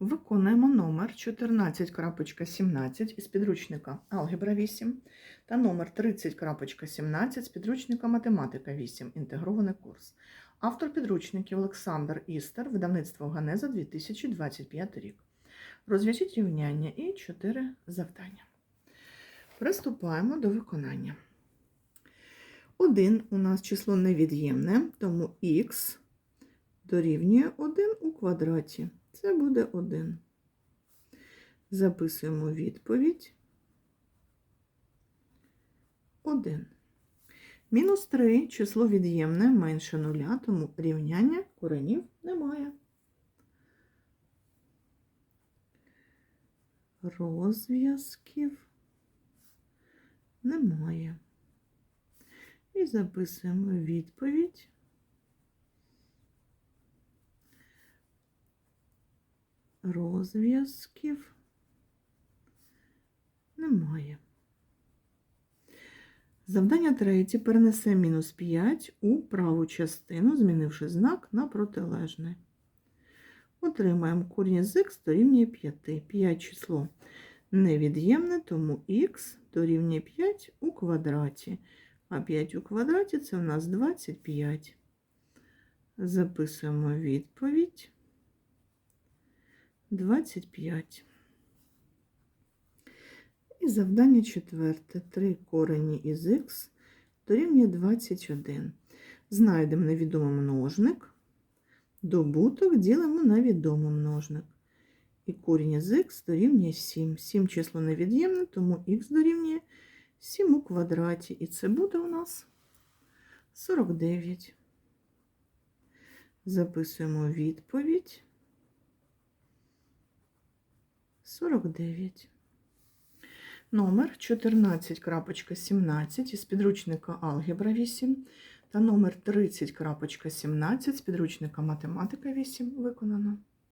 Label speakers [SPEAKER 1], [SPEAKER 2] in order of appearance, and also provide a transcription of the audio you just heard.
[SPEAKER 1] Виконуємо номер 14.17 із підручника Алгебра 8 та номер 30.17 з підручника Математика 8. Інтегрований курс. Автор підручників Олександр Істер, видавництво Ганеза 2025 рік. Розв'яжіть рівняння і 4 завдання. Приступаємо до виконання. 1 у нас число невід'ємне, тому х дорівнює 1 у квадраті. Це буде 1. Записуємо відповідь. 1. Мінус 3 число від'ємне менше нуля, тому рівняння коренів немає. Розв'язків немає. І записуємо відповідь. Розв'язків немає. Завдання третє. Перенесе мінус 5 у праву частину, змінивши знак на протилежний. Отримаємо корінь з х дорівнює 5. 5 число невід'ємне, тому х дорівнює 5 у квадраті. А 5 у квадраті це у нас 25. Записуємо відповідь. 25. І завдання четверте. 3 корені із х дорівнює 21. Знайдемо невідомий множник. Добуток ділимо на відомий множник. І корінь із х дорівнює 7. 7 число невід'ємне, тому х дорівнює 7 у квадраті. І це буде у нас 49. Записуємо відповідь. 49. Номер 14.17 із підручника Алгебра 8 та номер 30.17 з підручника Математика 8 виконано.